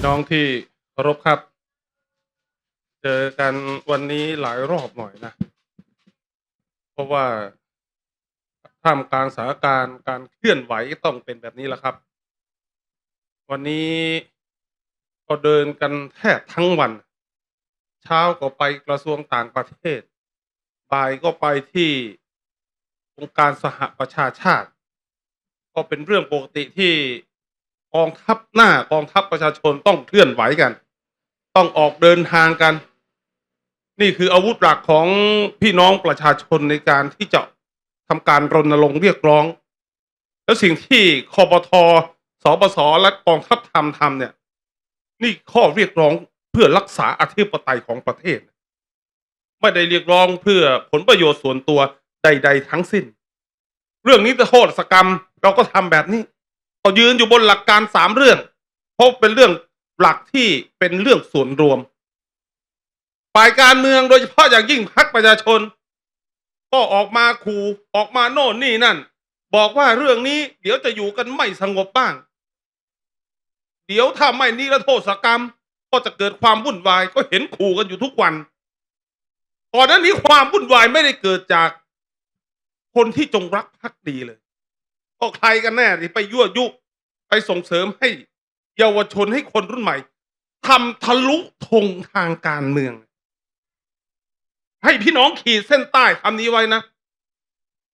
พี่น้องที่เคารพครับ เจอกันวันนี้หลายรอบหน่อยนะ เพราะว่าท่ามกลางสถานการณ์การเคลื่อนไหวต้องเป็นแบบนี้แหละครับ วันนี้ก็เดินกันแทบทั้งวัน เช้าก็ไปกระทรวงต่างประเทศ บ่ายก็ไปที่องค์การสหประชาชาติ ก็เป็นเรื่องปกติที่ กองทัพหน้ากองทัพประชาชนต้องเคลื่อนไหวกัน ต้องออกเดินทางกัน นี่คืออาวุธหลักของพี่น้องประชาชนในการที่จะทำการรณรงค์เรียกร้อง แล้วสิ่งที่คอปทสปสและกองทัพทำทำเนี่ย นี่ข้อเรียกร้องเพื่อรักษาอธิปไตยของประเทศ ไม่ได้เรียกร้องเพื่อผลประโยชน์ส่วนตัวใด ๆ ทั้งสิ้น เรื่องนี้จะโทษสกรรมเราก็ทำแบบนี้ เรายืนอยู่บนหลักการสามเรื่องเพราะเป็นเรื่องหลักที่เป็นเรื่องส่วนรวมฝ่ายการเมืองโดยเฉพาะอย่างยิ่งพรรคประชาชน ก็ออกมาขู่ออกมาโน่นนี่นั่น บอกว่าเรื่องนี้เดี๋ยวจะอยู่กันไม่สงบบ้าง เดี๋ยวถ้าไม่นิรโทษกรรม ก็จะเกิดความวุ่นวายก็เห็นขู่กันอยู่ทุกวันก่อนหน้านี้ความวุ่นวายไม่ได้เกิดจากคนที่จงรักภักดีเลย ก็ใครกันแน่ที่ไปยั่วยุ ไปส่งเสริมให้เยาวชนให้คนรุ่นใหม่ทำทะลุธงทางการเมือง ให้พี่น้องขีดเส้นใต้คำนี้ไว้นะ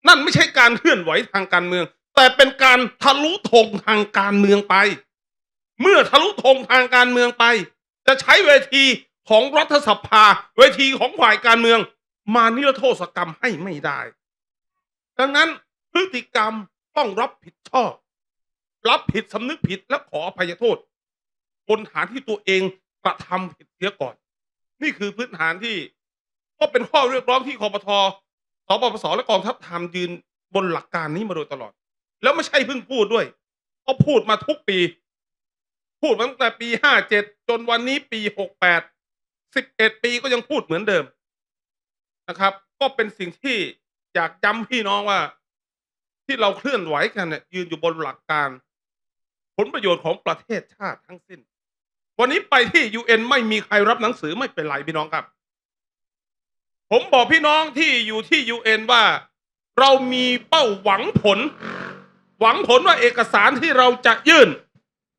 นั่นไม่ใช่การเคลื่อนไหวทางการเมือง แต่เป็นการทะลุธงทางการเมืองไป เมื่อทะลุธงทางการเมืองไป จะใช้เวทีของรัฐสภา เวทีของฝ่ายการเมือง มานิรโทษกรรมให้ไม่ได้ ดังนั้นพฤติกรรม ต้องรับผิดชอบ รับผิดสำนึกผิดและขออภัยโทษบนฐานที่ตัวเองกระทำผิดเสียก่อน นี่คือพื้นฐานที่ก็เป็นข้อเรียกร้องที่คอปทสปปสและกองทัพทำยืนบนหลักการนี้มาโดยตลอด แล้วไม่ใช่เพิ่งพูดด้วยก็พูดมาทุกปี พูดมาตั้งแต่ปีห้าเจ็ดจนวันนี้ปีหกแปดสิบเอ็ดปีก็ยังพูดเหมือนเดิมนะครับ ก็เป็นสิ่งที่อยากย้ำพี่น้องว่า ที่เราเคลื่อนไหวกันเนี่ยยืนอยู่บนหลักการ ผลประโยชน์ของประเทศชาติทั้งสิ้น วันนี้ไปที่ยูเอ็นไม่มีใครรับหนังสือไม่เป็นไรพี่น้องครับ ผมบอกพี่น้องที่อยู่ที่ยูเอ็นว่า เรามีเป้าหวังผล หวังผลว่าเอกสารที่เราจะยื่น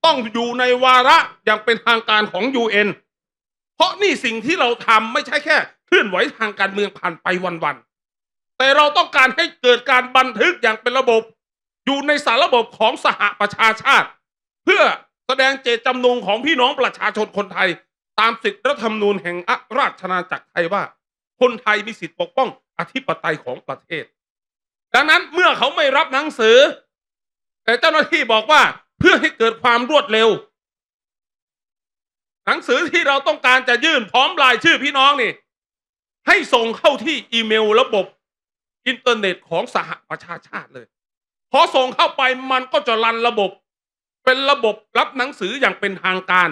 ต้องอยู่ในวาระอย่างเป็นทางการของยูเอ็นเพราะนี่สิ่งที่เราทำไม่ใช่แค่ เคลื่อนไหวทางการเมืองผ่านไปวันๆ แต่เราต้องการให้เกิดการบันทึกอย่างเป็นระบบ อยู่ในสารระบบของสหประชาชาติ เพื่อแสดงเจตจำนงของพี่น้องประชาชนคนไทย ตามสิทธิรัฐธรรมนูญแห่งราชอาณาจักรไทยว่า คนไทยมีสิทธิปกป้องอธิปไตยของประเทศ ดังนั้นเมื่อเขาไม่รับหนังสือ แต่เจ้าหน้าที่บอกว่าเพื่อให้เกิดความรวดเร็ว หนังสือที่เราต้องการจะยื่นพร้อมรายชื่อพี่น้องนี่ ให้ส่งเข้าที่อีเมลระบบ อินเทอร์เน็ตของสหประชาชาติเลย พอส่งเข้าไปมันก็จะรันระบบ เป็นระบบรับหนังสืออย่างเป็นทางการ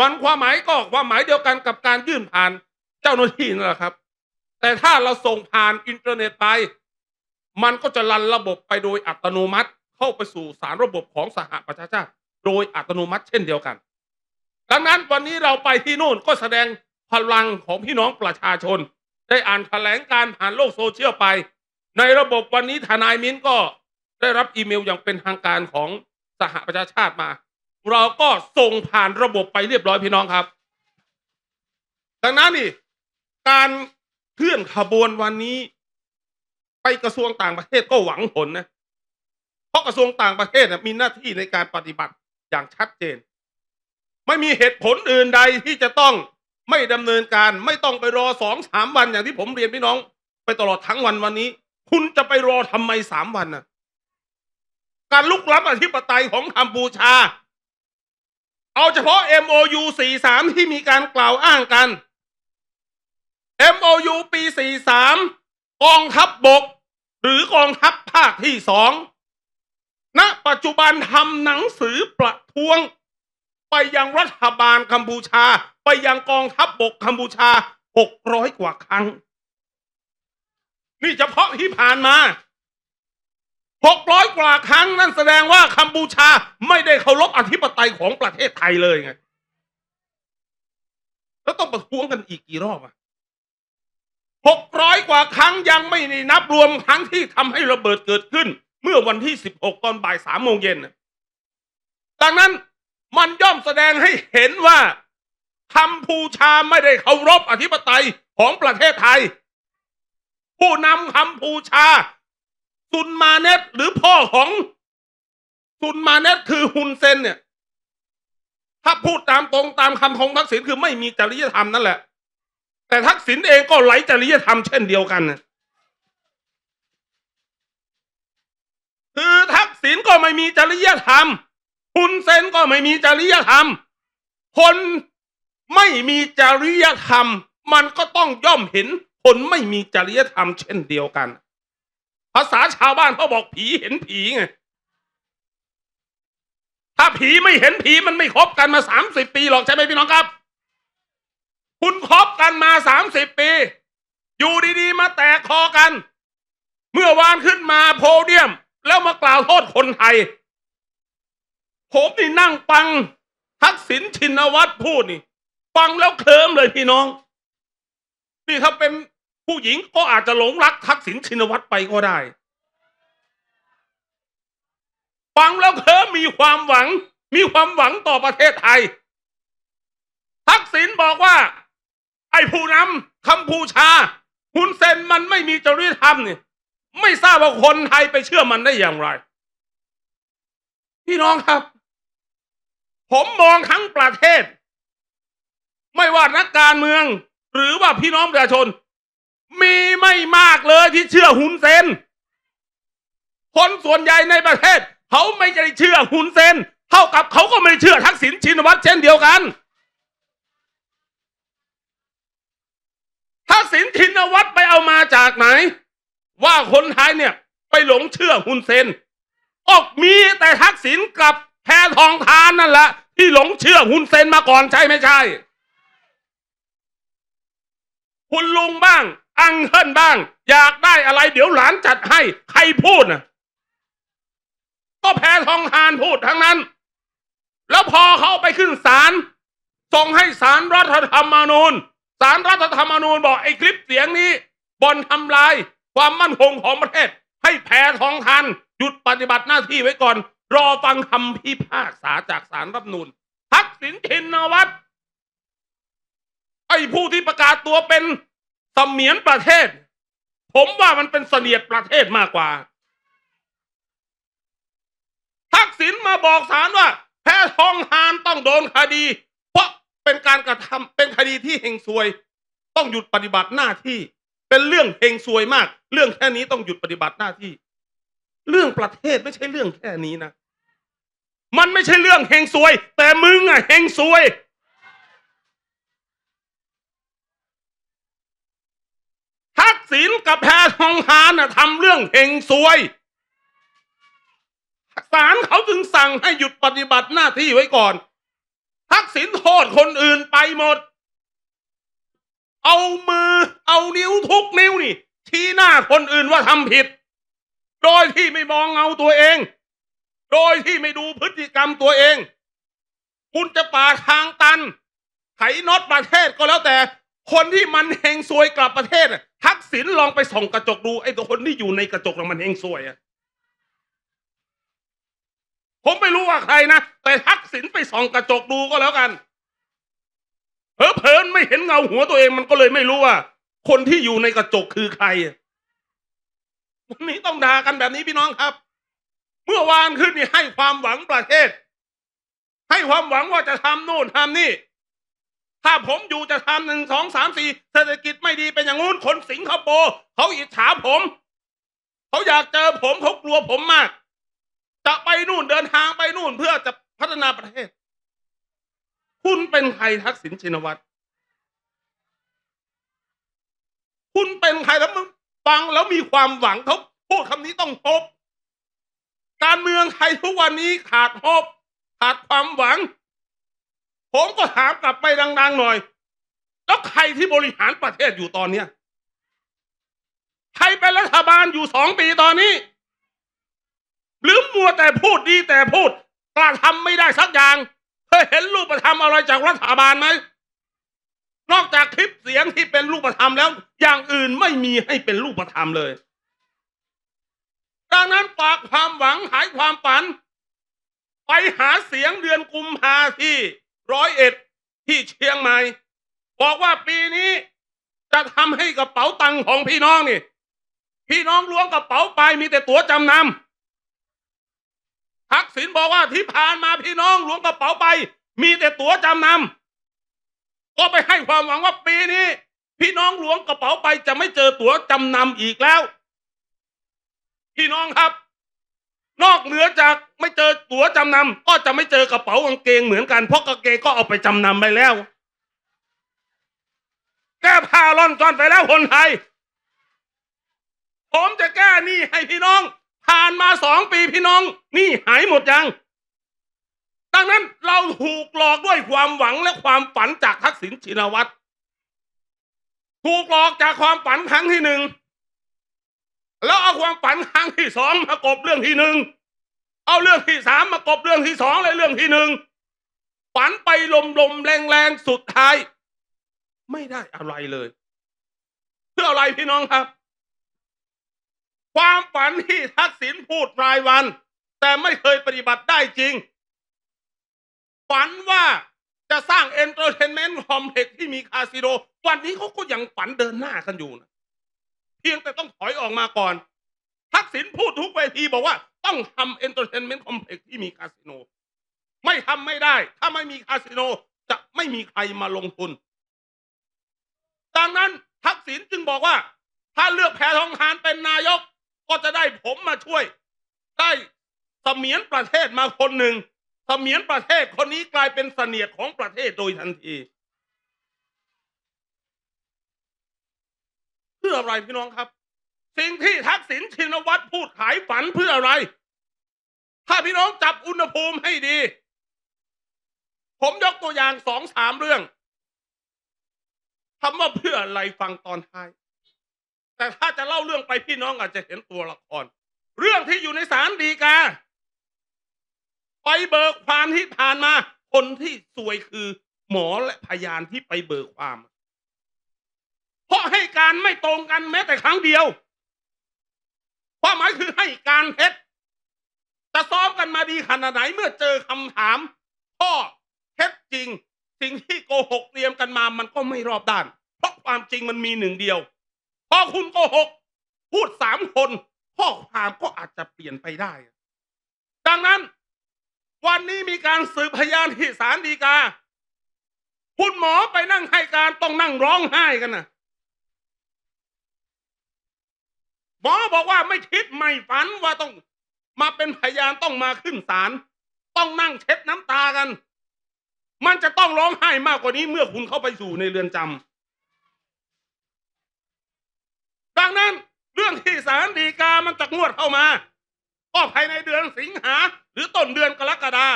มันความหมายก็ความหมายเดียวกันกับการยื่นผ่านเจ้าหน้าที่นั่นแหละครับ แต่ถ้าเราส่งผ่านอินเทอร์เน็ตไป มันก็จะรันระบบไปโดยอัตโนมัติเข้าไปสู่สารระบบของสหประชาชาติ โดยอัตโนมัติเช่นเดียวกัน ดังนั้นวันนี้เราไปที่นู่นก็แสดงพลังของพี่น้องประชาชน ได้อ่านแถลงการผ่านโลกโซเชียลไป ในระบบวันนี้ทนายมิ้นก็ได้รับอีเมลอย่างเป็นทางการของสหประชาชาติมา เราก็ส่งผ่านระบบไปเรียบร้อยพี่น้องครับ ดังนั้นนี่การเคลื่อนขบวนวันนี้ ไปกระทรวงต่างประเทศก็หวังผลนะ เพราะกระทรวงต่างประเทศมีหน้าที่ในการปฏิบัติอย่างชัดเจน ไม่มีเหตุผลอื่นใดที่จะต้อง ไม่ดำเนินการไม่ต้องไปรอสองสามวันอย่างที่ผมเรียนพี่น้อง ไปตลอดทั้งวันวันนี้ คุณจะไปรอทำไมสามวันน่ะ การลุกล้ำอธิปไตยของกัมพูชา เอาเฉพาะ MOU 43 ที่มีการกล่าวอ้างกัน MOU ปี 43 กองทัพบบก หรือกองทัพภาคที่สองณปัจจุบันทำหนังสือประท้วง ไปยังรัฐบาลกัมพูชา ไปยังกองทัพบบกกัมพูชา 600 กว่าครั้ง นี่เฉพาะที่ผ่านมาหกร้อยกว่าครั้งนั่นแสดงว่ากัมพูชาไม่ได้เคารพอธิปไตยของประเทศไทยเลยไง แล้วต้องประท้วงกันอีกกี่รอบอะหกร้อยกว่าครั้งยังไม่นับรวมครั้งที่ทำให้ระเบิดเกิดขึ้น เมื่อวันที่สิบหกตอนบ่ายสามโมงเย็นดังนั้นมันย่อมแสดงให้เห็นว่า กัมพูชาไม่ได้เคารพอธิปไตยของประเทศไทย ผู้นำกัมพูชาซุนมาเนตหรือพ่อของซุนมาเนตคือฮุนเซนเนี่ย ถ้าพูดตามตรงตามคำของทักษิณคือไม่มีจริยธรรมนั่นแหละ แต่ทักษิณเองก็ไร้จริยธรรมเช่นเดียวกันนะคือทักษิณก็ไม่มีจริยธรรมฮุนเซนก็ไม่มีจริยธรรม คน ไม่มีจริยธรรม มันก็ต้องย่อมเห็นคนไม่มีจริยธรรมเช่นเดียวกัน ภาษาชาวบ้านเขาบอกผีเห็นผีไงถ้าผีไม่เห็นผีมันไม่คบกันมาสามสิบปีหรอกใช่ไหมพี่น้องครับ คุณคบกันมาสามสิบปี อยู่ดีๆ มาแตกคอกัน เมื่อวานขึ้นมาโพเดียม แล้วมากล่าวโทษคนไทย ผมนี่นั่งฟังทักษิณชินวัตรพูดนี่ ฟังแล้วเคลิ้มเลยพี่น้อง นี่ถ้าเป็นผู้หญิงก็อาจจะหลงรักทักษิณชินวัตรไปก็ได้ ฟังแล้วเคลิ้มมีความหวัง มีความหวังต่อประเทศไทย ทักษิณบอกว่า ไอ้ผู้นำกัมพูชาฮุนเซนมันไม่มีจริยธรรมเนี่ยไม่ทราบว่าคนไทยไปเชื่อมันได้อย่างไร พี่น้องครับ ผมมองทั้งประเทศ ไม่ว่านักการเมือง หรือว่าพี่น้องประชาชน มีไม่มากเลยที่เชื่อฮุนเซนคนส่วนใหญ่ในประเทศ เขาไม่ได้เชื่อฮุนเซนเท่ากับเขาก็ไม่เชื่อทักษิณชินวัตรเช่นเดียวกันทักษิณชินวัตรไปเอามาจากไหน ว่าคนไทยเนี่ย ไปหลงเชื่อฮุนเซนออกมีแต่ทักษิณกับแพทองทานนั่นแหละที่หลงเชื่อฮุนเซนมาก่อนใช่ไม่ใช่ คุณลุงบ้าง อังเฮิลบ้าง อยากได้อะไร เดี๋ยวหลานจัดให้ ใครพูดนะก็แพทองทานพูดทั้งนั้น แล้วพอเขาไปขึ้นศาลส่งให้ศาลรัฐธรรมนูญศาลรัฐธรรมนูญบอกไอ้คลิปเสียงนี้บอนทำลายความมั่นคงของประเทศ ให้แพทองทานหยุดปฏิบัติหน้าที่ไว้ก่อน รอฟังคำพิพากษาจากศาลรัฐนูญทักษิณชินวัตร ไอ้ผู้ที่ประกาศตัวเป็นเสมียนประเทศ ผมว่ามันเป็นเสนียดประเทศมากกว่า ทักษิณมาบอกศาลว่า แพทองทานต้องโดนคดี เพราะเป็นการกระทำเป็นคดีที่เฮงซวย ต้องหยุดปฏิบัติหน้าที่ เป็นเรื่องเฮงซวยมาก เรื่องแค่นี้ต้องหยุดปฏิบัติหน้าที่ เรื่องประเทศไม่ใช่เรื่องแค่นี้นะ มันไม่ใช่เรื่องเฮงซวย แต่มึงอะเฮงซวย ทัก ษิณกับแพทองทานน่ะทำเรื่องเฮงซวยศาลเขาจึงสั่งให้หยุดปฏิบัติหน้าที่ไว้ก่อน ทักษิณโทษคนอื่นไปหมด เอามือเอานิ้วทุกนิ้วนี่ ชี้หน้าคนอื่นว่าทำผิด โดยที่ไม่มองเงาตัวเอง โดยที่ไม่ดูพฤติกรรมตัวเอง คุณจะป่าทางตัน ไขน็อตประเทศก็แล้วแต่ คนที่มันเฮงซวยกลับประเทศ ทักษิณลองไปส่องกระจกดูไอ้ตัวคนที่อยู่ในกระจกน่ะมันเฮงซวยอะผมไม่รู้ว่าใครนะแต่ทักษิณไปส่องกระจกดูก็แล้วกันเพอเพลินไม่เห็นเงาหัวตัวเองมันก็เลยไม่รู้ว่า คนที่อยู่ในกระจกคือใครวันนี้ต้องด่ากันแบบนี้พี่น้องครับ เมื่อวานขึ้นนี่ให้ความหวังประเทศ ให้ความหวังว่าจะทำโน่นทำนี่ ถ้าผมอยู่จะทำหนึ่งสองสามสี่เศรษฐกิจไม่ดีเป็นอย่างงู้นคนสิงคโปร์เขาอิจฉาผม เขาอยากเจอผมเขากลัวผมมาก จะไปนู่นเดินทางไปนู่นเพื่อจะพัฒนาประเทศ คุณเป็นใครทักษิณชินวัตรคุณเป็นใครแล้วมึงฟังแล้วมีความหวังเขาพูดคำนี้ต้องพบ การเมืองไทยทุกวันนี้ขาดฮบขาดความหวัง ผมก็ถามกลับไปดัง ๆ หน่อย แล้วใครที่บริหารประเทศอยู่ตอนเนี้ยใครเป็นรัฐบาลอยู่สองปีตอนนี้มัวแต่พูดดีแต่พูดกระทำไม่ได้สักอย่างเคยเห็นรูปธรรมอะไรจากรัฐบาลไหมนอกจากคลิปเสียงที่เป็นรูปธรรมแล้ว อย่างอื่นไม่มีให้เป็นรูปธรรมเลย ดังนั้นฝากความหวังหายความฝัน ไปหาเสียงเดือนกุมภาที่ ร้อยเอ็ดที่เชียงใหม่บอกว่าปีนี้จะทำให้กระเป๋าตังค์ของพี่น้องนี่ พี่น้องล้วงกระเป๋าไปมีแต่ตั๋วจำนำทักษิณบอกว่าที่ผ่านมาพี่น้องล้วงกระเป๋าไป มีแต่ตั๋วจำนำก็ไปให้ความหวังว่าปีนี้ พี่น้องล้วงกระเป๋าไปจะไม่เจอตั๋วจำนำอีกแล้ว พี่น้องครับ นอกเหนือจากไม่เจอตั๋วจำนำก็จะไม่เจอกระเป๋ากางเกงเหมือนกันเพราะกางเกงก็เอาไปจำนำไปแล้ว แก้ผ้าล่อนจอนไปแล้วคนไทย ผมจะแก้หนี้ให้พี่น้อง ผ่านมาสองปีพี่น้องหนี้หายหมดยัง ดังนั้นเราถูกหลอกด้วยความหวังและความฝันจากทักษิณชินวัตรถูกหลอกจากความฝันครั้งที่หนึ่ง แล้วเอาความฝันครั้งที่สองมากบเรื่องที่หนึ่งเอาเรื่องที่สามมากบเรื่องที่สองและเรื่องที่หนึ่งฝันไปลมลมๆแรงแรงๆสุดท้าย ไม่ได้อะไรเลย เพื่ออะไรพี่น้องครับ ความฝันที่ทักษิณพูดรายวัน แต่ไม่เคยปฏิบัติได้จริง ฝันว่าจะสร้างเอนเตอร์เทนเมนต์คอมเพล็กซ์ที่มีคาสิโนวันนี้เขาก็ยังฝันเดินหน้ากันอยู่นะ พียงแต่ต้องถอยออกมาก่อน ทักษิณพูดทุกเวทีบอกว่าต้องทำเอนเตอร์เทนเมนต์คอมเพล็กซ์ที่มีคาสิโน ไม่ทำไม่ได้ ถ้าไม่มีคาสิโนจะไม่มีใครมาลงทุน ดังนั้นทักษิณจึงบอกว่า ถ้าเลือกแพทองทานเป็นนายก ก็จะได้ผมมาช่วย ได้เสมียนประเทศมาคนหนึ่งเสมียนประเทศคนนี้กลายเป็นเสนียดของประเทศโดยทันที เพื่ออะไรพี่น้องครับ สิ่งที่ทักษิณชินวัตรพูดขายฝันเพื่ออะไร ถ้าพี่น้องจับอุณหภูมิให้ดี ผมยกตัวอย่างสองสามเรื่องคำว่าเพื่ออะไรฟังตอนท้าย แต่ถ้าจะเล่าเรื่องไปพี่น้องอาจจะเห็นตัวละคร เรื่องที่อยู่ในศาลฎีกาไปเบิกความที่ผ่านมา คนที่ซวยคือหมอและพยานที่ไปเบิกความ เพราะให้การไม่ตรงกันแม้แต่ครั้งเดียวความหมายคือให้การเท็จจะซ้อมกันมาดีขนาดไหนเมื่อเจอคำถามข้อเท็จจริง สิ่งที่โกหกเตรียมกันมามันก็ไม่รอบด้าน เพราะความจริงมันมีหนึ่งเดียว พอคุณโกหก พูดสามคนข้อความก็อาจจะเปลี่ยนไปได้ ดังนั้น วันนี้มีการสืบพยานที่ศาลฎีกา คุณหมอไปนั่งให้การต้องนั่งร้องไห้กันนะ หมอบอกว่าไม่คิดไม่ฝันว่าต้อง มาเป็นพยานต้องมาขึ้นศาลต้องนั่งเช็ดน้ำตากัน มันจะต้องร้องไห้มากกว่านี้เมื่อคุณเข้าไปสู่ในเรือนจำดังนั้นเรื่องที่ศาลฎีกามันจะงวดเข้ามาก็ภายในเดือนสิงหา หรือต้นเดือนกรกฎา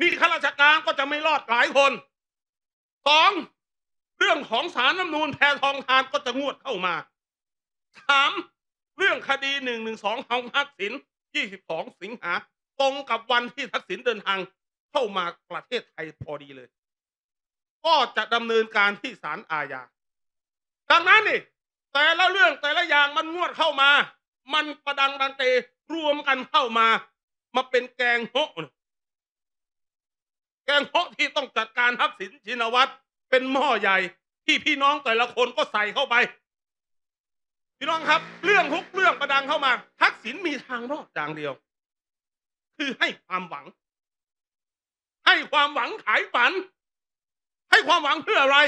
นี่ข้าราชการก็จะไม่รอดหลายคนสองเรื่องของสารน้ำนูนแพทองทานก็จะงวดเข้ามา สามเรื่องคดีหนึ่งหนึ่งสองของทักษิณยี่สิบสองสิงหา ตรงกับวันที่ทักษิณเดินทางเข้ามาประเทศไทยพอดีเลย ก็จะดำเนินการที่ศาลอาญาดังนั้นนี่แต่ละเรื่องแต่ละอย่างมันงวดเข้ามา มันประดังดันเตรวมกันเข้ามา มาเป็นแกงโฮะแกงโฮะที่ต้องจัดการทักษิณชินวัตรเป็นหม้อใหญ่ที่พี่น้องแต่ละคนก็ใส่เข้าไป พี่น้องครับ เรื่องทุกเรื่องประดังเข้ามา ทักษิณมีทางรอดอย่างเดียว คือให้ความหวัง ให้ความหวังขายฝัน ให้ความหวังเพื่ออะไร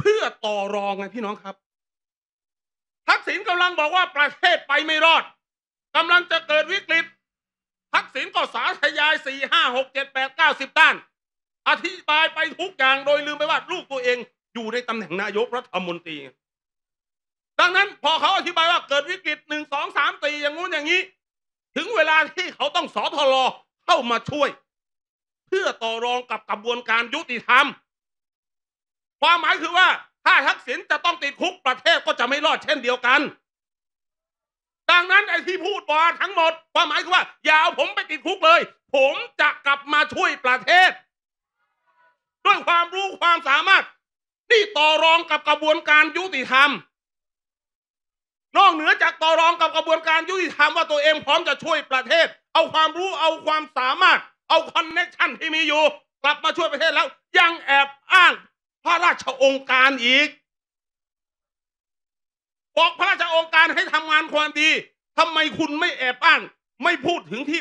เพื่อต่อรองไงพี่น้องครับ ทักษิณกำลังบอกว่าประเทศไปไม่รอดกำลังจะเกิดวิกฤต ทักษิณก็สาธยายสี่ห้าหกเจ็ดแปดเก้าสิบด้าน อธิบายไปทุกอย่างโดยลืมไปว่าลูกตัวเองอยู่ในตำแหน่งนายกรัฐมนตรี ดังนั้นพอเขาอธิบายว่าเกิดวิกฤตหนึ่งสองสามตีอย่างงู้นอย่างนี้ ถึงเวลาที่เขาต้องสอทรเข้ามาช่วย เพื่อต่อรองกับกระบวนการยุติธรรม ความหมายคือว่า ถ้าทักษิณจะต้องติดคุกประเทศก็จะไม่รอดเช่นเดียวกัน ดังนั้นไอ้ที่พูดมาทั้งหมด ความหมายคือว่า อย่าเอาผมไปติดคุกเลย ผมจะกลับมาช่วยประเทศ ด้วยความรู้ความสามารถ ที่ต่อรองกับกระบวนการยุติธรรม นอกเหนือจากต่อรองกับกระบวนการยุติธรรมว่าตัวเองพร้อมจะช่วยประเทศ เอาความรู้เอาความสามารถ เอาคอนเน็ชันที่มีอยู่ กลับมาช่วยประเทศแล้ว ยังแอบอ้างพระราชองค์การอีก บอกพระราชองค์การให้ทำงานความดีทำไมคุณไม่แอบอ้าง ไม่พูดถึงที่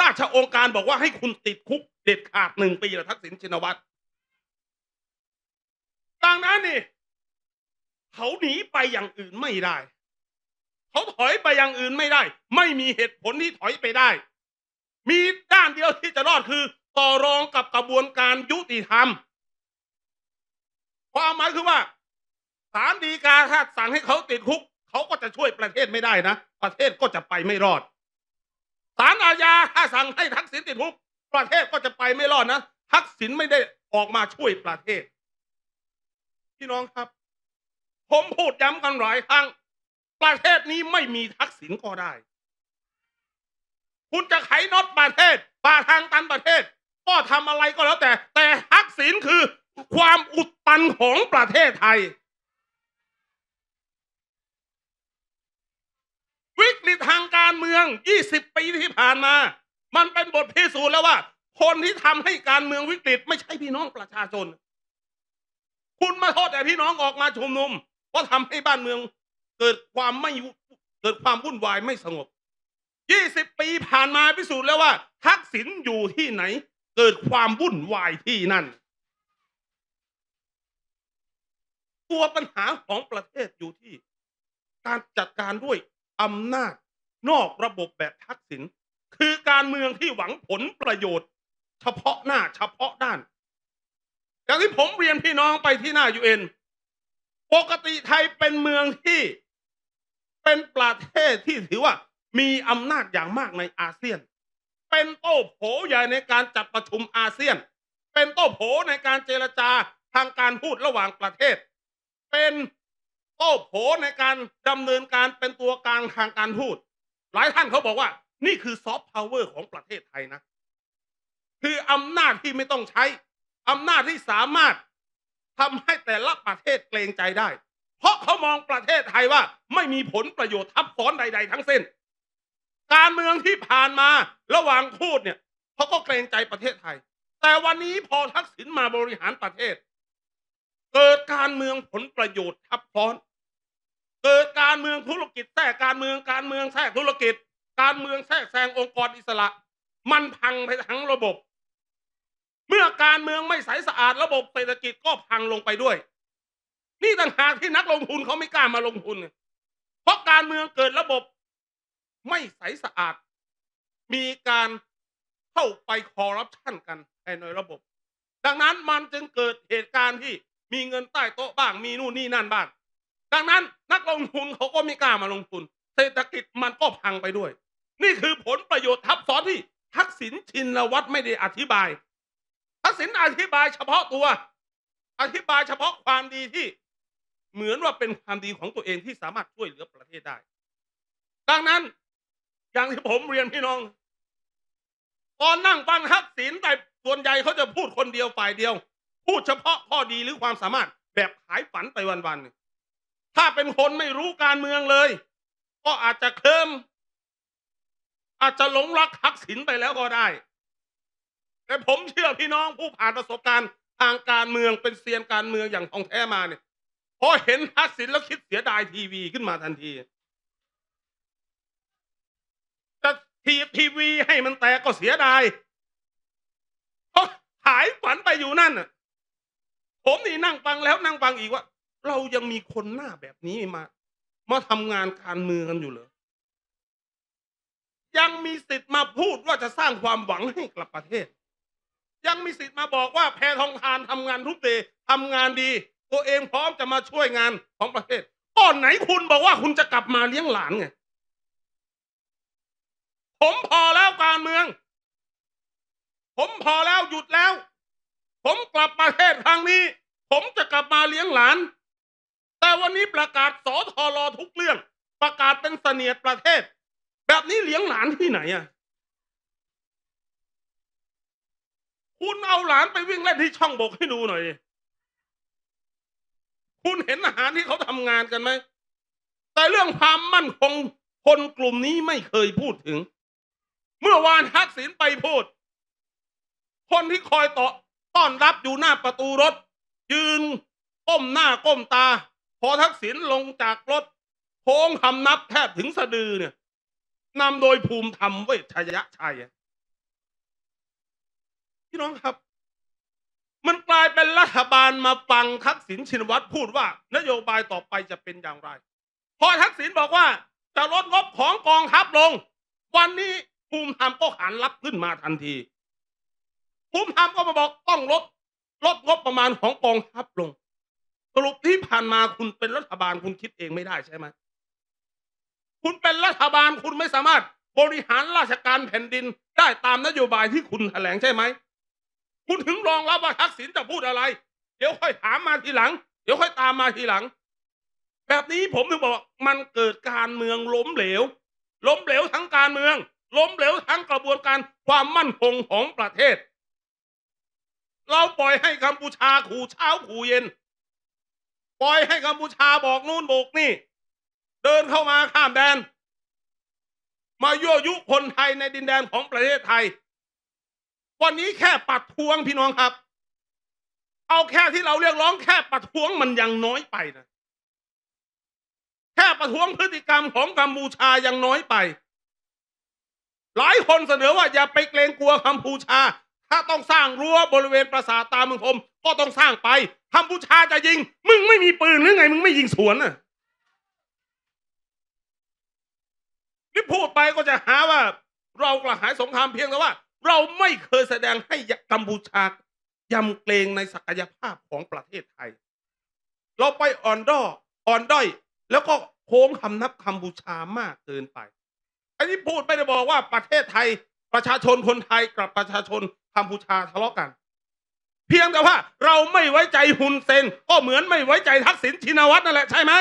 ราชองค์การบอกว่าให้คุณติดคุกเด็ดขาดหนึ่งปีละทักษิณชินวัตรดังนั้นนี่เขาหนีไปอย่างอื่นไม่ได้ เขาถอยไปอย่างอื่นไม่ได้ ไม่มีเหตุผลที่ถอยไปได้ มีด้านเดียวที่จะรอดคือ ต่อรองกับกระบวนการยุติธรรมความหมายคือว่าศาลฎีกาถ้าสั่งให้เขาติดคุก เขาก็จะช่วยประเทศไม่ได้นะ ประเทศก็จะไปไม่รอดศาลอาญาถ้าสั่งให้ทักษิณติดคุก ประเทศก็จะไปไม่รอดนะทักษิณไม่ได้ออกมาช่วยประเทศ พี่น้องครับ ผมพูดย้ำกันหลายครั้ง ประเทศนี้ไม่มีทักษิณก็ได้ คุณจะไขน็อตประเทศปาทางตันประเทศ ก็ทำอะไรก็แล้วแต่ แต่ทักษิณคือ ความอุดตันของประเทศไทย วิกฤตทางการเมือง 20 ปีที่ผ่านมา มันเป็นบทพิสูจน์แล้วว่า คนที่ทำให้การเมืองวิกฤต ไม่ใช่พี่น้องประชาชน คุณมาโทษแต่พี่น้องออกมาชุมนุมเพราทำให้บ้านเมือง เกิดความไม่เกิดความวุ่นวายไม่สงบ 20 ปีผ่านมาพิสูจน์แล้วว่า ทักษิณอยู่ที่ไหน เกิดความวุ่นวายที่นั่น ตัวปัญหาของประเทศอยู่ที่ การจัดการด้วยอำนาจนอกระบบแบบทักษิณคือการเมืองที่หวังผลประโยชน์ เฉพาะหน้าเฉพาะด้านอย่างที่ผมเรียนพี่น้องไปที่หน้ายูเอ็นปกติไทยเป็นเมืองที่ เป็นประเทศที่ถือว่ามีอำนาจอย่างมากในอาเซียน เป็นโต้โผใหญ่ในการจัดประชุมอาเซียน เป็นโต้โผในการเจรจาทางการพูดระหว่างประเทศ เป็นโต้โผในการดำเนินการเป็นตัวกลางทางการพูด หลายท่านเขาบอกว่า นี่คือซอฟต์พาวเวอร์ของประเทศไทยนะ คืออำนาจที่ไม่ต้องใช้อำนาจที่สามารถทำให้แต่ละประเทศเกรงใจได้ เพราะเขามองประเทศไทยว่า ไม่มีผลประโยชน์ทับซ้อนใด ๆ ทั้งสิ้น การเมืองที่ผ่านมาระหว่างพูดเนี่ยเขาก็เกรงใจประเทศไทย แต่วันนี้พอทักษิณมาบริหารประเทศ เกิดการเมืองผลประโยชน์ทับซ้อน เกิดการเมืองธุรกิจแทรกการเมืองการเมืองแทรกธุรกิจ การเมืองแทรกแซงองค์กรอิสระ มันพังไปทั้งระบบ เมื่อการเมืองไม่ใสสะอาดระบบเศรษฐกิจก็พังลงไปด้วย นี่ต่างหากที่นักลงทุนเขาไม่กล้ามาลงทุนเนี่ยเพราะการเมืองเกิดระบบไม่ใสสะอาด มีการเข้าไปคอร์รัปชันกันภายในระบบ ดังนั้นมันจึงเกิดเหตุการณ์ที่มีเงินใต้โต๊ะบ้าง มีนู่นนี่นั่นบ้าง ดังนั้นนักลงทุนเขาก็ไม่กล้ามาลงทุน เศรษฐกิจมันก็พังไปด้วย นี่คือผลประโยชน์ทับซ้อนที่ทักษิณชินวัตรไม่ได้อธิบาย ทักษิณอธิบายเฉพาะตัว อธิบายเฉพาะความดีที่ เหมือนว่าเป็นความดีของตัวเองที่สามารถช่วยเหลือประเทศได้ ดังนั้น อย่างที่ผมเรียนพี่น้องตอนนั่งฟังทักษิณแต่ส่วนใหญ่เขาจะพูดคนเดียวฝ่ายเดียว พูดเฉพาะข้อดีหรือความสามารถแบบขายฝันไปวันๆถ้าเป็นคนไม่รู้การเมืองเลย ก็อาจจะเคลิมอาจจะหลงรักทักษิณไปแล้วก็ได้ แต่ผมเชื่อพี่น้องผู้ผ่านประสบการณ์ทางการเมืองเป็นเซียนการเมืองอย่างทองแท้มาเนี่ย พอเห็นทักษิณแล้วคิดเสียดายทีวีขึ้นมาทันทีจะทีทีวีให้มันแตกก็เสียดายเพราะหายฝันไปอยู่นั่นน่ะ ผมนี่นั่งฟังแล้วนั่งฟังอีกว่า เรายังมีคนหน้าแบบนี้มามาทำงานการเมืองกันอยู่เหรอยังมีสิทธิ์มาพูดว่าจะสร้างความหวังให้กับประเทศ ยังมีสิทธิ์มาบอกว่าแพทองทานทำงานทุกเดย์ทำงานดี ตัวเองพร้อมจะมาช่วยงานของประเทศก่อนไหนคุณบอกว่าคุณจะกลับมาเลี้ยงหลานไง ผมพอแล้วการเมือง ผมพอแล้วหยุดแล้ว ผมกลับประเทศครั้งนี้ ผมจะกลับมาเลี้ยงหลาน แต่วันนี้ประกาศสอทอรอทุกเรื่อง ประกาศเป็นเสนียดประเทศ แบบนี้เลี้ยงหลานที่ไหนอะคุณเอาหลานไปวิ่งเล่นที่ช่องบกให้ดูหน่อย คุณเห็นอาหารที่เขาทำงานกันไหม แต่เรื่องความมั่นคงคนกลุ่มนี้ไม่เคยพูดถึง เมื่อวานทักษิณไปพูด คนที่คอยต่อต้อนรับอยู่หน้าประตูรถ ยืนก้มหน้าก้มตา พอทักษิณลงจากรถโค้งคำนับแทบถึงสะดือเนี่ยนำโดยภูมิธรรมเวชยชัยพี่น้องครับ มันกลายเป็นรัฐบาลมาฟังทักษิณชินวัตรพูดว่า นโยบายต่อไปจะเป็นอย่างไร พอทักษิณบอกว่าจะลดงบของกองทัพลง วันนี้ภูมิธรรมก็ขานรับขึ้นมาทันที ภูมิธรรมก็มาบอกต้องลดลดงบประมาณของกองทัพลง สรุปที่ผ่านมาคุณเป็นรัฐบาลคุณคิดเองไม่ได้ใช่ไหมคุณเป็นรัฐบาลคุณไม่สามารถบริหารราชการแผ่นดินได้ตามนโยบายที่คุณแถลงใช่ไหม คุณถึงรองรับว่าทักษิณจะพูดอะไร เดี๋ยวค่อยถามมาทีหลัง เดี๋ยวค่อยตามมาทีหลัง แบบนี้ผมถึงบอกว่ามันเกิดการเมืองล้มเหลว ล้มเหลวทั้งการเมือง ล้มเหลวทั้งกระบวนการความมั่นคงของประเทศ เราปล่อยให้กัมพูชาขู่เช้าขู่เย็น ปล่อยให้กัมพูชาบอกนู่นบอกนี่ เดินเข้ามาข้ามแดน มายั่วยุคนไทยในดินแดนของประเทศไทย วันนี้แค่ปัดทวงพี่น้องครับ เอาแค่ที่เราเรียกร้องแค่ประท้วงมันยังน้อยไปนะแค่ประท้วงพฤติกรรมของกัมพูชายังน้อยไป หลายคนเสนอว่าอย่าไปเกรงกลัวกัมพูชา ถ้าต้องสร้างรั้วบริเวณปราสาทตาเมืองพมก็ต้องสร้างไปกัมพูชาจะยิง มึงไม่มีปืนหรือไง มึงไม่ยิงสวนน่ะนี่พูดไปก็จะหาว่า เรากระหายสงครามเพียงแต่ว่า เราไม่เคยแสดงให้กัมพูชายำเกรงในศักยภาพของประเทศไทย เราไปอ่อนด้ออ่อนด้อย แล้วก็โค้งคำนับกัมพูชามากเกินไป อันนี้พูดไม่ได้บอกว่าประเทศไทยประชาชนคนไทยกับประชาชนกัมพูชาทะเลาะกัน เพียงแต่ว่าเราไม่ไว้ใจฮุนเซน ก็เหมือนไม่ไว้ใจทักษิณชินวัตรนั่นแหละใช่ไหม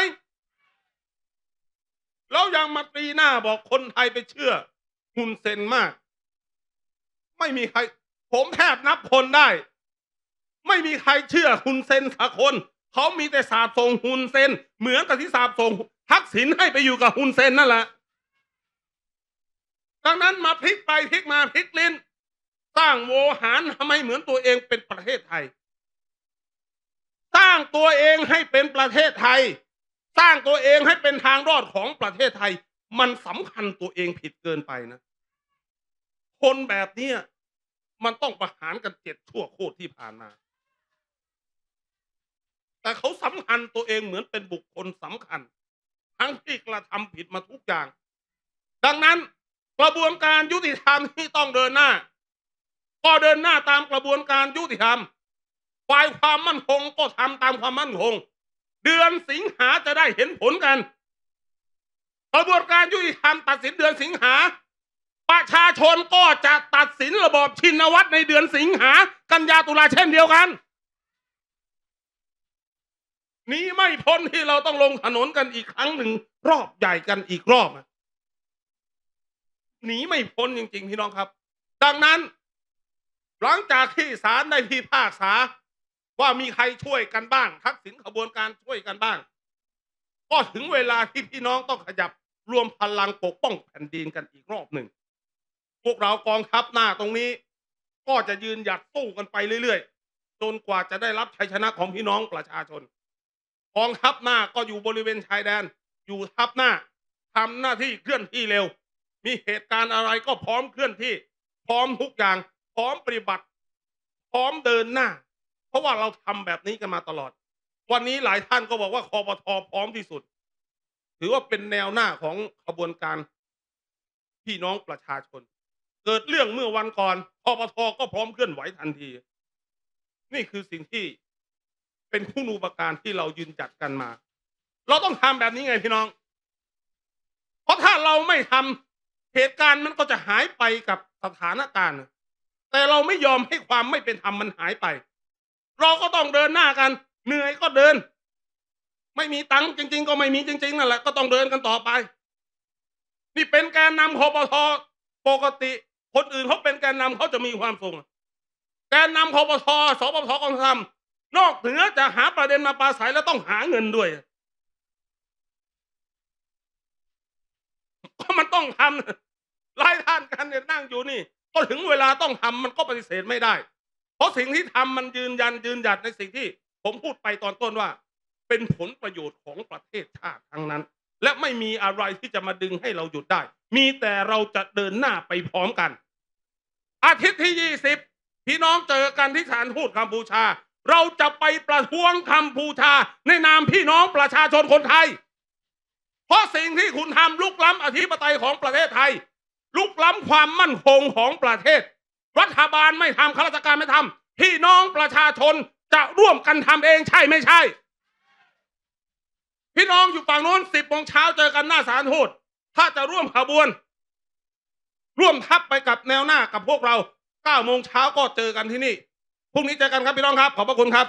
แล้วยังมาตีหน้าบอกคนไทยไปเชื่อฮุนเซนมาก ไม่มีใคร ผมแทบนับคนได้ ไม่มีใครเชื่อฮุนเซนสักคน เขามีแต่สาบส่งฮุนเซน เหมือนกับที่สาบส่งทักษิณให้ไปอยู่กับฮุนเซนนั่นแหละดังนั้นมาพลิกไปพลิกมาพลิกลิ้นสร้างโวหารทำให้เหมือนตัวเองเป็นประเทศไทย สร้างตัวเองให้เป็นประเทศไทย สร้างตัวเองให้เป็นทางรอดของประเทศไทย มันสำคัญตัวเองผิดเกินไปนะ คนแบบนี้ มันต้องประหารกันเจ็ดชั่วโคตรที่ผ่านมา แต่เขาสำคัญตัวเองเหมือนเป็นบุคคลสำคัญ ทั้งที่กระทำผิดมาทุกอย่าง ดังนั้นกระบวนการยุติธรรมที่ต้องเดินหน้า ก็เดินหน้าตามกระบวนการยุติธรรมฝ่ายความมั่นคงก็ทำตามความมั่นคง เดือนสิงหาจะได้เห็นผลกัน กระบวนการยุติธรรมตัดสินเดือนสิงหา ประชาชนก็จะตัดสินระบอบชินวัตรในเดือนสิงหากันยาตุลาเช่นเดียวกันหนี้ไม่พ้นที่เราต้องลงถนนกันอีกครั้งหนึ่ง รอบใหญ่กันอีกรอบหนีไม่พ้นจริง ๆ พี่น้องครับ ดังนั้น หลังจากที่ศาลได้พิพากษาว่ามีใครช่วยกันบ้าง ทักษิณขบวนการช่วยกันบ้าง ก็ถึงเวลาที่พี่น้องต้องขยับรวมพลังปกป้องแผ่นดินกันอีกรอบหนึ่ง พวกเรากองทัพหน้าตรงนี้ ก็จะยืนหยัดสู้กันไปเรื่อยๆ จนกว่าจะได้รับชัยชนะของพี่น้องประชาชนกองทัพหน้าก็อยู่บริเวณชายแดน อยู่ทัพหน้าทำหน้าที่เคลื่อนที่เร็ว มีเหตุการณ์อะไรก็พร้อมเคลื่อนที่ พร้อมทุกอย่าง พร้อมปฏิบัติ พร้อมเดินหน้า เพราะว่าเราทำแบบนี้กันมาตลอด วันนี้หลายท่านก็บอกว่าคอปทพร้อมที่สุด ถือว่าเป็นแนวหน้าของขบวนการพี่น้องประชาชน เกิดเรื่องเมื่อวันก่อนคอปทก็พร้อมเคลื่อนไหวทันที นี่คือสิ่งที่เป็นคู่นูปการที่เรายืนจัดกันมา เราต้องทำแบบนี้ไงพี่น้อง เพราะถ้าเราไม่ทำเหตุการณ์มันก็จะหายไปกับสถานการณ์ แต่เราไม่ยอมให้ความไม่เป็นธรรมมันหายไป เราก็ต้องเดินหน้ากัน เหนื่อยก็เดิน ไม่มีตังค์จริง ๆ ก็ไม่มีจริง ๆ นั่นแหละก็ต้องเดินกันต่อไป นี่เป็นแกนนำคอปทปกติ คนอื่นเขาเป็นแกนนำเขาจะมีความสุขแกนนำคอปทสปทกองทัพนอกเหนือจากหาประเด็นมาปราศัยแล้วต้องหาเงินด้วยก็มันต้องทำไล่ท่านกันเนี่ยนั่งอยู่นี่ ก็ถึงเวลาต้องทำมันก็ปฏิเสธไม่ได้ เพราะสิ่งที่ทำมันยืนยันยืนหยัดในสิ่งที่ ผมพูดไปตอนต้นว่า เป็นผลประโยชน์ของประเทศชาติทั้งนั้น และไม่มีอะไรที่จะมาดึงให้เราหยุดได้ มีแต่เราจะเดินหน้าไปพร้อมกัน อาทิตย์ที่ยี่สิบพี่น้องเจอกันที่สถานทูตกัมพูชา เราจะไปประท้วงกัมพูชา ในนามพี่น้องประชาชนคนไทย เพราะสิ่งที่คุณทำลุกล้ำอธิปไตยของประเทศไทย ลุกล้ำความมั่นคงของประเทศ รัฐบาลไม่ทำข้าราชการไม่ทำพี่น้องประชาชนจะร่วมกันทำเองใช่ไม่ใช่ พี่น้องอยู่ฝั่งโน้นสิบโมงเช้าเจอกันหน้าสารทูตถ้าจะร่วมขบวน ร่วมทับไปกับแนวหน้ากับพวกเราเก้าโมงเช้าก็เจอกันที่นี่พรุ่งนี้เจอกันครับพี่น้องครับ ขอบพระคุณครับ